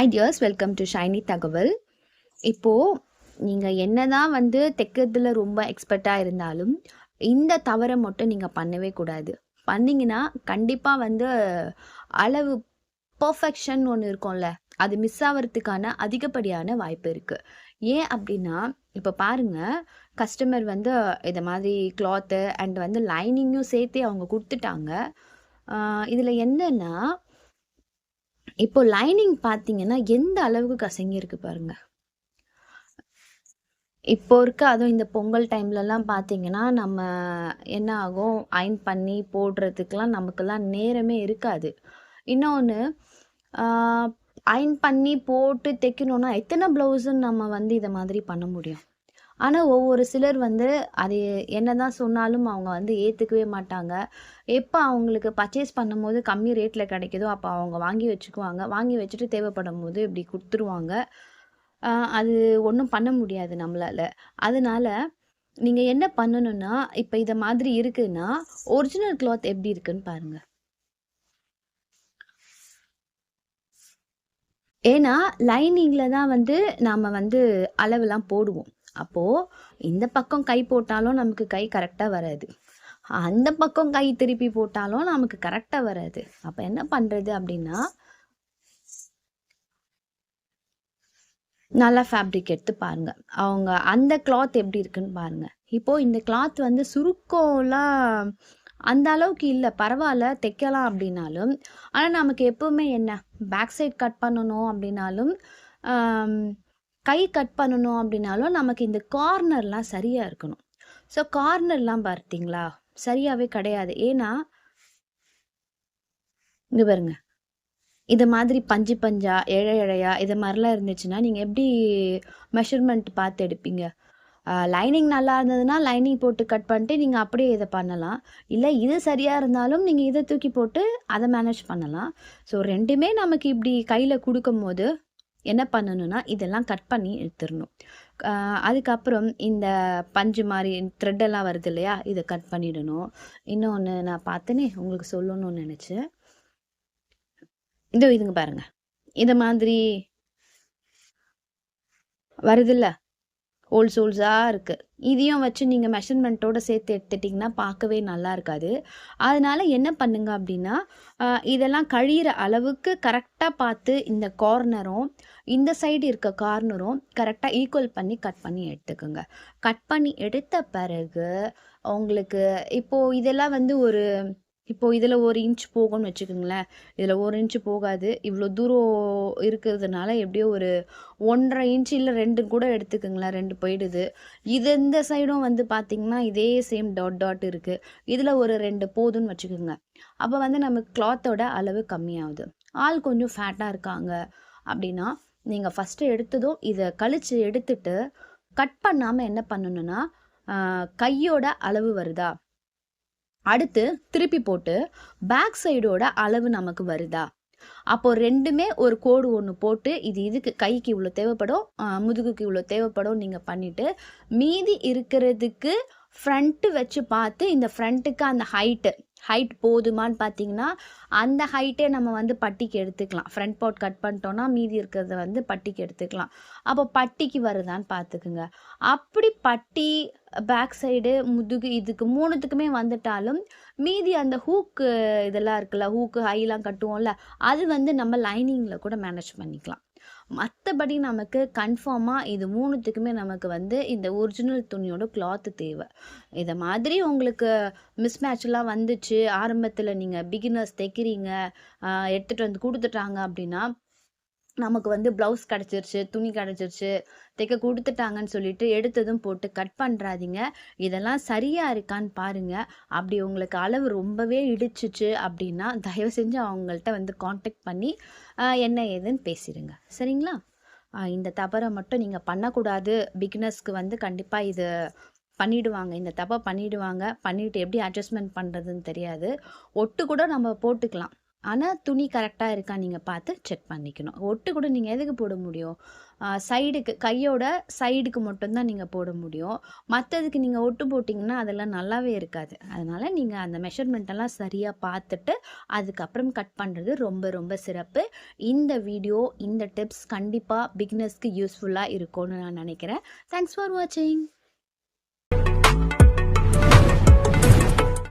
Hi dears welcome to Shiny தகவல் இப்போது நீங்கள் என்ன தான் வந்து தைக்கிறதுல ரொம்ப எக்ஸ்பர்ட்டாக இருந்தாலும் இந்த தவறை மட்டும் நீங்கள் பண்ணவே கூடாது. பண்ணிங்கன்னா கண்டிப்பாக வந்து அளவு பர்ஃபெக்ஷன் ஒன்று இருக்கும்ல அது மிஸ் ஆகிறதுக்கான அதிகப்படியான வாய்ப்பு இருக்குது ஏன் அப்படின்னா இப்போ பாருங்கள் கஸ்டமர் வந்து இதை மாதிரி கிளாத்து அண்ட் வந்து லைனிங்கும் சேர்த்து அவங்க கொடுத்துட்டாங்க. இதில் என்னென்னா இப்போ லைனிங் பார்த்தீங்கன்னா எந்த அளவுக்கு கசங்கியிருக்கு பாருங்க. இப்போ இருக்க அதுவும் இந்த பொங்கல் டைம்லலாம் பார்த்தீங்கன்னா நம்ம என்ன ஆகும்? அயன் பண்ணி போடுறதுக்கெலாம் நமக்கெல்லாம் நேரமே இருக்காது. இன்னொன்று அயன் பண்ணி போட்டு தைக்கணுன்னா எத்தனை ப்ளவுஸுன்னு நம்ம வந்து இதை மாதிரி பண்ண முடியும்? ஆனால் ஒவ்வொரு சிலர் வந்து அது என்ன தான் சொன்னாலும் அவங்க வந்து ஏற்றுக்கவே மாட்டாங்க. எப்போ அவங்களுக்கு பர்ச்சேஸ் பண்ணும்போது கம்மி ரேட்டில் கிடைக்குதோ அப்போ அவங்க வாங்கி வச்சுக்குவாங்க. வாங்கி வச்சுட்டு தேவைப்படும் போது இப்படி கொடுத்துருவாங்க. அது ஒன்றும் பண்ண முடியாது நம்மளால். அதனால் நீங்கள் என்ன பண்ணணும்னா இப்போ இதை மாதிரி இருக்குன்னா ஒரிஜினல் கிளாத் எப்படி இருக்குன்னு பாருங்கள் ஏன்னா லைனிங்கில் தான் வந்து நாம் வந்து அளவுலாம் போடுவோம். அப்போது இந்த பக்கம் கை போட்டாலும் நமக்கு கை கரெக்டாக வராது. அந்த பக்கம் கை திருப்பி போட்டாலும் நமக்கு கரெக்டாக வராது. அப்போ என்ன பண்ணுறது அப்படின்னா நல்லா ஃபேப்ரிக் எடுத்து பாருங்கள் அவங்க அந்த கிளாத் எப்படி இருக்குன்னு பாருங்கள் இப்போது இந்த கிளாத் வந்து சுருக்கம்லாம் அந்த அளவுக்கு இல்லை. பரவாயில்ல தைக்கலாம் அப்படின்னாலும் ஆனால் நமக்கு எப்பவுமே என்ன? பேக் சைட் கட் பண்ணணும் அப்படின்னாலும் கை கட் பண்ணணும் அப்படின்னாலும் நமக்கு இந்த கார்னர்லாம் சரியாக இருக்கணும். ஸோ கார்னர்லாம் பார்த்தீங்களா? சரியாகவே கிடையாது. ஏன்னா இங்கே பாருங்க. இது மாதிரி பஞ்சு பஞ்சா இழை இழையா இது மாதிரிலாம் இருந்துச்சுன்னா நீங்கள் எப்படி மெஷர்மெண்ட் பார்த்து எடுப்பீங்க? லைனிங் நல்லா இருந்ததுன்னா லைனிங் போட்டு கட் பண்ணிட்டு நீங்கள் அப்படியே இதை பண்ணலாம். இல்லை இது சரியாக இருந்தாலும் நீங்கள் இதை தூக்கி போட்டு அதை மேனேஜ் பண்ணலாம். ஸோ ரெண்டுமே நமக்கு இப்படி கையில் கொடுக்கும் போது என்ன பண்ணணும்னா இதெல்லாம் கட் பண்ணி எடுத்துடணும். அதுக்கப்புறம் இந்த பஞ்சு மாதிரி த்ரெட்டெல்லாம் வருது இல்லையா? இதை கட் பண்ணிடணும். இன்னொன்று நான் பார்த்தேனே உங்களுக்கு சொல்லணும்னு நினச்சேன். இதோ இதுங்க பாருங்கள் இந்த மாதிரி வருதில்ல ஹோல்ஸ் ஹோல்ஸாக இருக்குது இதையும் வச்சு நீங்கள் மெஷர்மெண்ட்டோடு சேர்த்து எடுத்துட்டிங்கன்னா பார்க்கவே நல்லா இருக்காது. அதனால் என்ன பண்ணுங்க அப்படின்னா இதெல்லாம் கழியிற அளவுக்கு கரெக்டாக பார்த்து இந்த கார்னரும் இந்த சைடு இருக்க கார்னரும் கரெக்டாக ஈக்குவல் பண்ணி கட் பண்ணி எடுத்துக்கோங்க. கட் பண்ணி எடுத்த பிறகு உங்களுக்கு இப்போது இதெல்லாம் வந்து ஒரு இப்போது இதில் ஒரு இன்ச் போகும்னு வச்சுக்கோங்களேன். இதில் ஒரு இன்ச்சு போகாது. இவ்வளோ தூரம் இருக்கிறதுனால எப்படியோ ஒரு ஒன்றரை இன்ச்சு இல்லை ரெண்டு கூட எடுத்துக்கோங்களேன். ரெண்டு போயிடுது. இது இந்த சைடும் வந்து பார்த்திங்கன்னா இதே சேம் டாட் டாட் இருக்குது இதில் ஒரு ரெண்டு போதும்னு வச்சுக்கோங்க. அப்போ வந்து நமக்கு கிளாத்தோட அளவு கம்மியாகுது. ஆள் கொஞ்சம் ஃபேட்டாக இருக்காங்க அப்படின்னா நீங்கள் ஃபஸ்ட்டு எடுத்ததும் இதை கழித்து எடுத்துட்டு கட் பண்ணாமல் என்ன பண்ணணுன்னா கையோட அளவு வருதா? அடுத்து திருப்பி போட்டு பேக் சைடோட அளவு நமக்கு வருதா? அப்போ ரெண்டுமே ஒரு கோடு ஒன்று போட்டு இது இதுக்கு கைக்கு இவ்வளோ தேவைப்படும் முதுகுக்கு இவ்வளோ தேவைப்படும் நீங்கள் பண்ணிவிட்டு மீதி இருக்கிறதுக்கு ஃப்ரண்ட்டு வச்சு பார்த்து இந்த ஃப்ரண்ட்டுக்கு அந்த ஹைட்டு ஹைட் போதுமான்னு பார்த்தீங்கன்னா அந்த ஹைட்டே நம்ம வந்து பட்டிக்கு எடுத்துக்கலாம். ஃப்ரண்ட் போட் கட் பண்ணிட்டோன்னா மீதி இருக்கிறத வந்து பட்டிக்கு எடுத்துக்கலாம். அப்போ பட்டிக்கு வருதான்னு பார்த்துக்குங்க. அப்படி பட்டி பேக் சைடு முதுகு இதுக்கு மூணுத்துக்குமே வந்துட்டாலும் மீதி அந்த ஹூக்கு இதெல்லாம் இருக்குல்ல ஹூக்கு ஹைலாம் கட்டுவோம்ல அது வந்து நம்ம லைனிங்கில் கூட மேனேஜ் பண்ணிக்கலாம். மற்றபடி நமக்கு கன்ஃபார்மாக இது மூணுத்துக்குமே நமக்கு வந்து இந்த ஒரிஜினல் துணியோட கிளாத்து தேவை. இதை மாதிரி உங்களுக்கு மிஸ் மேட்ச்லாம் வந்துச்சு ஆரம்பத்தில் நீங்கள் பிகினர்ஸ் தைக்கிறீங்க எடுத்துகிட்டு வந்து கொடுத்துட்டாங்க அப்படின்னா நமக்கு வந்து ப்ளவுஸ் கிடச்சிருச்சு துணி கிடச்சிருச்சு தைக்க கொடுத்துட்டாங்கன்னு சொல்லிட்டு எடுத்ததும் போட்டு கட் பண்ணுறாதீங்க இதெல்லாம் சரியாக இருக்கான்னு பாருங்கள் அப்படி உங்களுக்கு அளவு ரொம்பவே இடிச்சிச்சு அப்படின்னா தயவு செஞ்சு அவங்கள்ட்ட வந்து காண்டாக்ட் பண்ணி என்ன ஏதுன்னு பேசிடுங்க சரிங்களா? இந்த தவறை மட்டும் நீங்கள் பண்ணக்கூடாது. பிகினர்ஸ்க்கு வந்து கண்டிப்பாக இது பண்ணிவிடுவாங்க இந்த தப்பை பண்ணிவிடுவாங்க பண்ணிவிட்டு எப்படி அட்ஜஸ்ட்மெண்ட் பண்ணுறதுன்னு தெரியாது. ஒட்டு கூட நம்ம போட்டுக்கலாம். ஆனால் துணி கரெக்டாக இருக்கா நீங்கள் பார்த்து செக் பண்ணிக்கணும். ஒட்டு கூட நீங்கள் எதுக்கு போட முடியும்? சைடுக்கு கையோட சைடுக்கு மட்டும்தான் நீங்கள் போட முடியும். மற்றதுக்கு நீங்கள் ஒட்டு போட்டிங்கன்னா அதெல்லாம் நல்லாவே இருக்காது. அதனால் நீங்கள் அந்த மெஷர்மெண்ட்டெல்லாம் சரியாக பார்த்துட்டு அதுக்கப்புறம் கட் பண்ணுறது ரொம்ப ரொம்ப சிறப்பு. இந்த வீடியோ இந்த டிப்ஸ் கண்டிப்பாக பிகினர்ஸ்க்கு யூஸ்ஃபுல்லாக இருக்கும்னு நான் நினைக்கிறேன். தேங்க்ஸ் ஃபார் வாட்சிங்